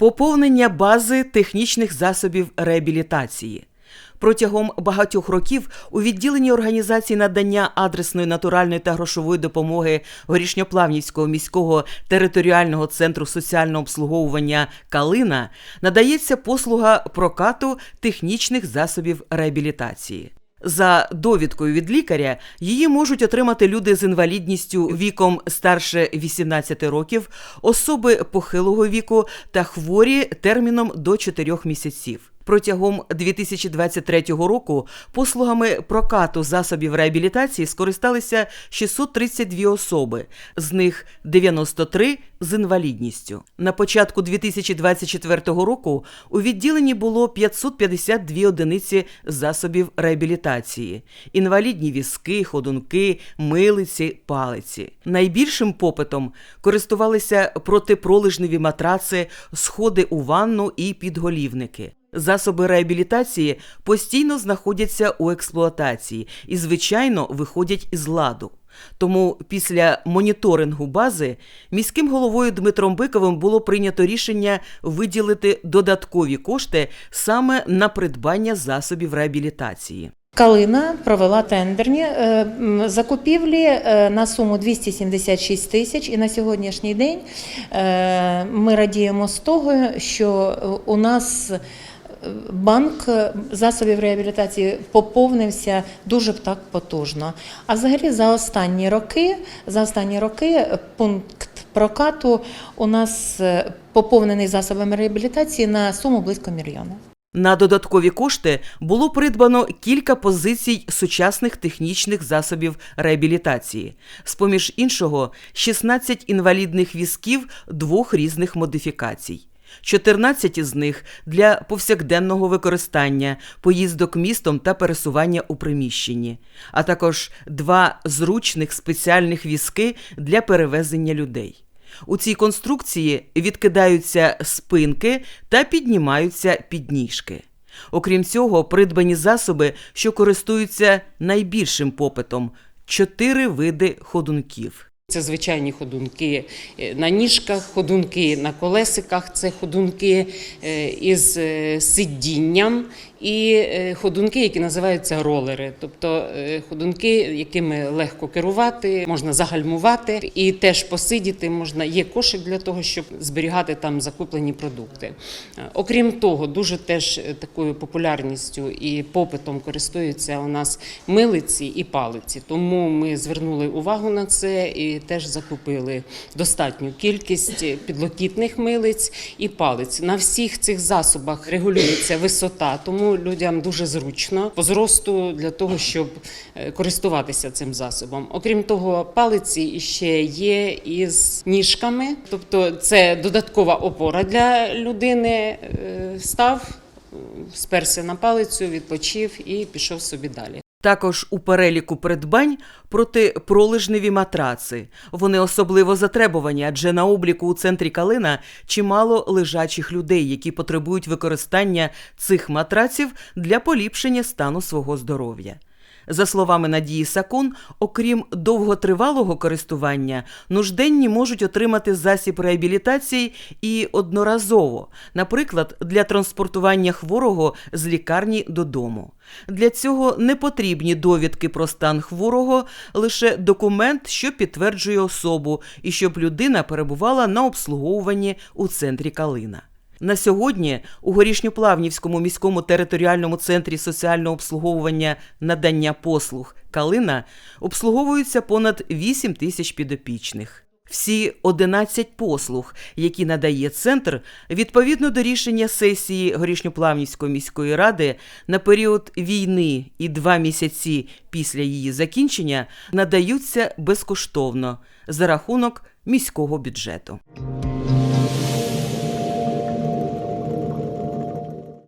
Поповнення бази технічних засобів реабілітації. Протягом багатьох років у відділенні організації надання адресної натуральної та грошової допомоги Горішньоплавнівського міського територіального центру соціального обслуговування Калина надається послуга прокату технічних засобів реабілітації. За довідкою від лікаря її можуть отримати люди з інвалідністю віком старше 18 років, особи похилого віку та хворі терміном до 4 місяців. Протягом 2023 року послугами прокату засобів реабілітації скористалися 632 особи, з них 93 з інвалідністю. На початку 2024 року у відділенні було 552 одиниці засобів реабілітації: інвалідні візки, ходунки, милиці, палиці. Найбільшим попитом користувалися протипролежневі матраци, сходи у ванну і підголівники. Засоби реабілітації постійно знаходяться у експлуатації і, звичайно, виходять із ладу. Тому після моніторингу бази міським головою Дмитром Биковим було прийнято рішення виділити додаткові кошти саме на придбання засобів реабілітації. Калина провела тендерні е, закупівлі е, на суму 276 тисяч. І на сьогоднішній день е, ми радіємо з того, що у нас банк е, засобів реабілітації поповнився дуже так потужно. А взагалі за останні роки, за останні роки е, пункт прокату у нас е, поповнений засобами реабілітації на суму близько мільйона. На додаткові кошти було придбано кілька позицій сучасних технічних засобів реабілітації, з-поміж іншого, 16 інвалідних візків двох різних модифікацій. 14 із них для повсякденного використання, поїздок містом та пересування у приміщенні, а також два зручних спеціальних візки для перевезення людей. У цій конструкції відкидаються спинки та піднімаються підніжки. Окрім цього, придбані засоби, що користуються найбільшим попитом чотири види ходунків. Це звичайні ходунки е, на ніжках, ходунки на колесиках, це ходунки е, із е, сидінням і е, ходунки, які називаються ролери, тобто е, ходунки, якими легко керувати, можна загальмувати і теж посидіти. Можна є кошик для того, щоб зберігати там закуплені продукти. Е, Окрім того, дуже теж такою популярністю і попитом користуються у нас милиці і палиці. Тому ми звернули увагу на це і теж закупили достатню кількість підлокітних милиць і палиць. На всіх цих засобах регулюється висота, тому людям дуже зручно по зросту для того, щоб е, користуватися цим засобом. Окрім того, палиці ще є із ніжками, тобто це додаткова опора для людини. Е, Став, сперся на палицю, відпочив і пішов собі далі. Також у переліку придбань протипролежневі матраци. Вони особливо затребувані, адже на обліку у центрі Калина чимало лежачих людей, які потребують використання цих матраців для поліпшення стану свого здоров'я. За словами Надії Сакун, окрім довготривалого користування, нужденні можуть отримати засіб реабілітації і одноразово, наприклад, для транспортування хворого з лікарні додому. Для цього не потрібні довідки про стан хворого, лише документ, що підтверджує особу, і щоб людина перебувала на обслуговуванні у центрі Калина. На сьогодні у Горішньоплавнівському міському територіальному центрі соціального обслуговування надання послуг Калина обслуговуються понад 8 тисяч підопічних. Всі 11 послуг, які надає центр, відповідно до рішення сесії Горішньоплавнівської міської ради на період війни і два місяці після її закінчення надаються безкоштовно за рахунок міського бюджету.